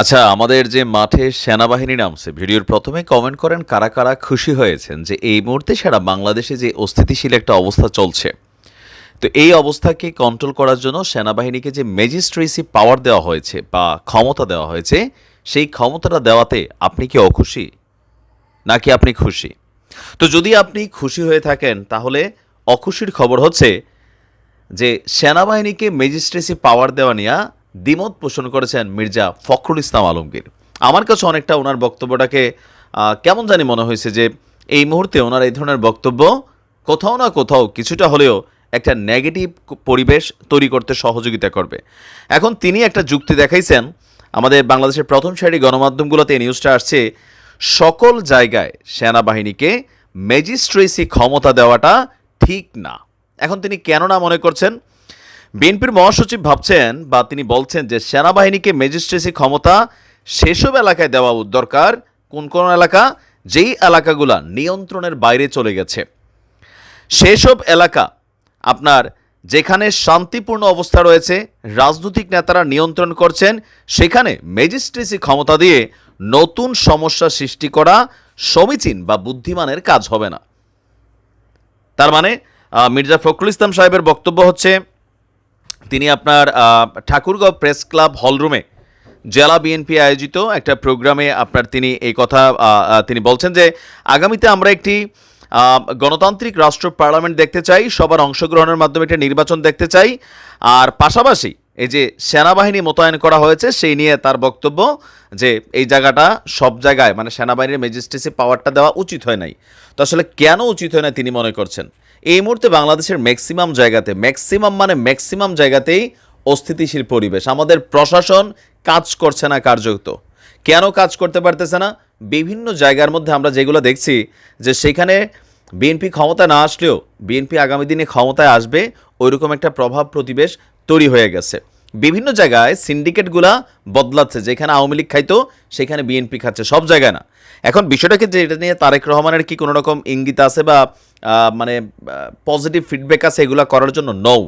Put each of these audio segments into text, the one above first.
আচ্ছা আমাদের যে মাঠে সেনাবাহিনী নামছে, ভিডিওর প্রথমে কমেন্ট করেন কারা কারা খুশি হয়েছেন যে এই মুহূর্তে সারা বাংলাদেশে যে অস্থিতিশীল একটা অবস্থা চলছে। তো এই অবস্থাকে কন্ট্রোল করার জন্য সেনাবাহিনীকে যে ম্যাজিস্ট্রেসি পাওয়ার দেওয়া হয়েছে বা ক্ষমতা দেওয়া হয়েছে, সেই ক্ষমতাটা দেওয়াতে আপনি কি অখুশি? নাকি আপনি খুশি? তো যদি আপনি খুশি হয়ে থাকেন, তাহলে অখুশির খবর হচ্ছে যে সেনাবাহিনীকে ম্যাজিস্ট্রেসি পাওয়ার দেওয়া নিয়ে দ্বিমত পোষণ করেছেন মির্জা ফখরুল ইসলাম আলমগীর। আমার কাছে অনেকটা ওনার বক্তব্যটাকে কেমন জানি মনে হয়েছে যে, এই মুহূর্তে ওনার এই ধরনের বক্তব্য কোথাও না কোথাও কিছুটা হলেও একটা নেগেটিভ পরিবেশ তৈরি করতে সহযোগিতা করবে। এখন তিনি একটা যুক্তি দেখাইছেন, আমাদের বাংলাদেশের প্রথম সারি গণমাধ্যমগুলোতে এই নিউজটা আসছে, সকল জায়গায় সেনাবাহিনীকে ম্যাজিস্ট্রেসি ক্ষমতা দেওয়াটা ঠিক না। এখন তিনি কেন না মনে করছেন? বিএনপির মহাসচিব ভাবছেন বা তিনি বলছেন যে সেনাবাহিনীকে ম্যাজিস্ট্রেসি ক্ষমতা সেসব এলাকায় দেওয়া দরকার। কোন কোন এলাকা? যেই এলাকাগুলা নিয়ন্ত্রণের বাইরে চলে গেছে। সেসব এলাকা আপনার যেখানে শান্তিপূর্ণ অবস্থা রয়েছে, রাজনৈতিক নেতারা নিয়ন্ত্রণ করছেন, সেখানে ম্যাজিস্ট্রেসি ক্ষমতা দিয়ে নতুন সমস্যা সৃষ্টি করা সমীচীন বা বুদ্ধিমানের কাজ হবে না। তার মানে মির্জা ফখরুল ইসলাম সাহেবের বক্তব্য হচ্ছে তিনি আপনার ঠাকুরগাঁও প্রেস ক্লাব হলরুমে জেলা বিএনপি আয়োজিত একটা প্রোগ্রামে আপনার তিনি এই কথা তিনি বলছেন যে, আগামীতে আমরা একটি গণতান্ত্রিক রাষ্ট্র পার্লামেন্ট দেখতে চাই, সবার অংশগ্রহণের মাধ্যমে একটা নির্বাচন দেখতে চাই। আর পাশাপাশি এই যে সেনাবাহিনী মোতায়েন করা হয়েছে, সেই নিয়ে তার বক্তব্য যে এই জায়গাটা সব জায়গায় মানে সেনাবাহিনীর ম্যাজিস্ট্রেসি পাওয়ারটা দেওয়া উচিত হয় নাই। তো আসলে কেন উচিত হয় না তিনি মনে করছেন? এই মুহূর্তে বাংলাদেশের ম্যাক্সিমাম জায়গাতে, ম্যাক্সিমাম মানে ম্যাক্সিমাম জায়গাতেই অস্থিতিশীল পরিবেশ। আমাদের প্রশাসন কাজ করছে না কার্যত। কেন কাজ করতে পারতেছে না? বিভিন্ন জায়গার মধ্যে আমরা যেগুলো দেখছি যে সেখানে বিএনপি ক্ষমতা না আসলেও, বিএনপি আগামী দিনে ক্ষমতায় আসবে, ওইরকম একটা প্রভাব প্রতিবেশ তৈরি হয়ে গেছে। বিভিন্ন জায়গায় সিন্ডিকেটগুলা বদলাচ্ছে, যেখানে আওয়ামী লীগ খাইতো, সেখানে বিএনপি খাচ্ছে, সব জায়গায় না। এখন বিষয়টাকে যে এটা নিয়ে তারেক রহমানের কি কোনো রকম ইঙ্গিত আছে বা মানে পজিটিভ ফিডব্যাক আছে এগুলা করার জন্য? নৌ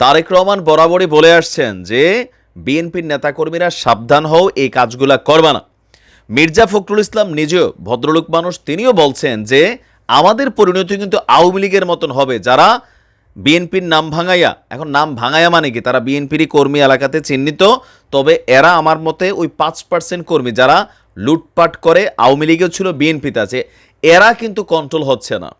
তারেক রহমান বরাবরই বলে আসছেন যে বিএনপির নেতাকর্মীরা সাবধান হও, এই কাজগুলা করবা না। মির্জা ফখরুল ইসলাম নিজেও ভদ্রলোক মানুষ, তিনিও বলছেন যে, আমাদের পরিণতি কিন্তু আওয়ামী লীগের মতন হবে। যারা বিএনপির নাম ভাঙাইয়া, এখন নাম ভাঙাইয়া মানে কি? তারা বিএনপিরই কর্মী এলাকাতে চিহ্নিত, তবে এরা আমার মতে ওই পাঁচ পার্সেন্ট কর্মী যারা লুটপাট করে আওয়ামী লীগেও ছিল, বিএনপিতে আছে, এরা কিন্তু কন্ট্রোল হচ্ছে না।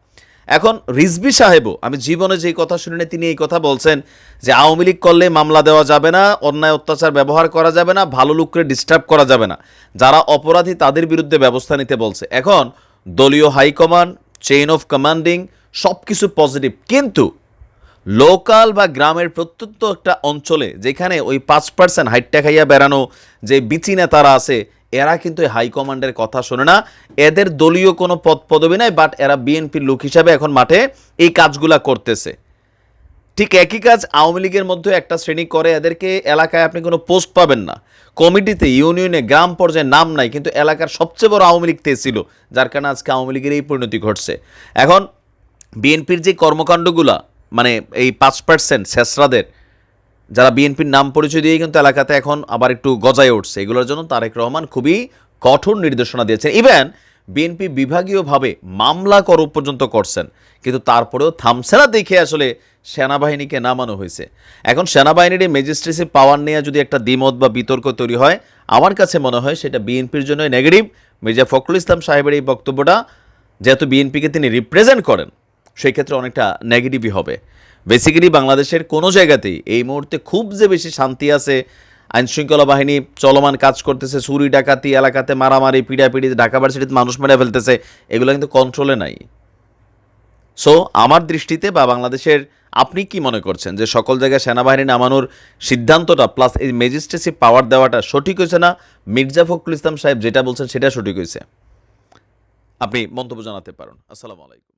এখন রিজবি সাহেবও, আমি জীবনে যেই কথা শুনি না তিনি এই কথা বলছেন যে আওয়ামী লীগ করলে মামলা দেওয়া যাবে না, অন্যায় অত্যাচার ব্যবহার করা যাবে না, ভালো লোককে ডিস্টার্ব করা যাবে না। যারা অপরাধী তাদের বিরুদ্ধে ব্যবস্থা নিতে বলছে। এখন দলীয় হাইকমান্ড চেইন অফ কমান্ডিং সব কিছু পজিটিভ কিন্তু লোকাল বা গ্রামের প্রত্যন্ত একটা অঞ্চলে যেখানে ওই পাঁচ পার্সেন্ট হাইটটা খাইয়া বেড়ানো যে বিচি নেতারা আছে, এরা কিন্তু হাইকমান্ডের কথা শোনে না। এদের দলীয় কোনো পদ পদবি নাই বাট এরা বিএনপির লোক হিসাবে এখন মাঠে এই কাজগুলা করতেছে। ঠিক একই কাজ আওয়ামী লীগের মধ্যে একটা শ্রেণি করে, এদেরকে এলাকায় আপনি কোনো পোস্ট পাবেন না। কমিটিতে, ইউনিয়নে, গ্রাম পর্যায়ে নাম নাই, কিন্তু এলাকার সবচেয়ে বড় আওয়ামী লীগ ছিল, যার কারণে আজকে আওয়ামী লীগের এই পরিণতি ঘটছে। এখন বিএনপির যে কর্মকাণ্ডগুলা মানে এই পাঁচ পার্সেন্ট শেষরাদের, যারা বিএনপির নাম পরিচয় দিয়ে কিন্তু এলাকাতে এখন আবার একটু গজায় উঠছে। এগুলোর জন্য তারেক রহমান খুবই কঠোর নির্দেশনা দিয়েছেন। ইভেন বিএনপি বিভাগীয়ভাবে মামলা কর পর্যন্ত করছেন, কিন্তু তারপরেও থামছে না দেখে আসলে সেনাবাহিনীকে নামানো হয়েছে। এখন সেনাবাহিনীর ম্যাজিস্ট্রেসি পাওয়ার নিয়ে যদি একটা দ্বিমত বা বিতর্ক তৈরি হয়, আমার কাছে মনে হয় সেটা বিএনপির জন্য নেগেটিভ মির্জা ফখরুল ইসলাম সাহেবের এই বক্তব্যটা, যেহেতু বিএনপিকে তিনি রিপ্রেজেন্ট করেন সেই ক্ষেত্রে অনেকটা নেগেটিভই হবে। বেসিক্যালি বাংলাদেশের কোনো জায়গাতেই এই মুহূর্তে খুব যে বেশি শান্তি আছে, আইনশৃঙ্খলা বাহিনী চলমান কাজ করতেছে, চুরি, ডাকাতি, এলাকাতে মারামারি, পিড়াপিড়ি, ঢাকা ভার্সিটিতে মানুষ মেরে ফেলতেছে, এগুলো কিন্তু কন্ট্রোলে নাই। সো আমার দৃষ্টিতে বা বাংলাদেশের আপনি কি মনে করছেন যে সকল জায়গায় সেনাবাহিনী নামানোর সিদ্ধান্তটা প্লাস এই ম্যাজিস্ট্রেসি পাওয়ার দেওয়াটা সঠিক হয়েছে না? মির্জা ফখরুল ইসলাম সাহেব যেটা বলছেন সেটা সঠিক হয়েছে। আপনি মন্তব্য জানাতে পারেন। আসসালামু আলাইকুম।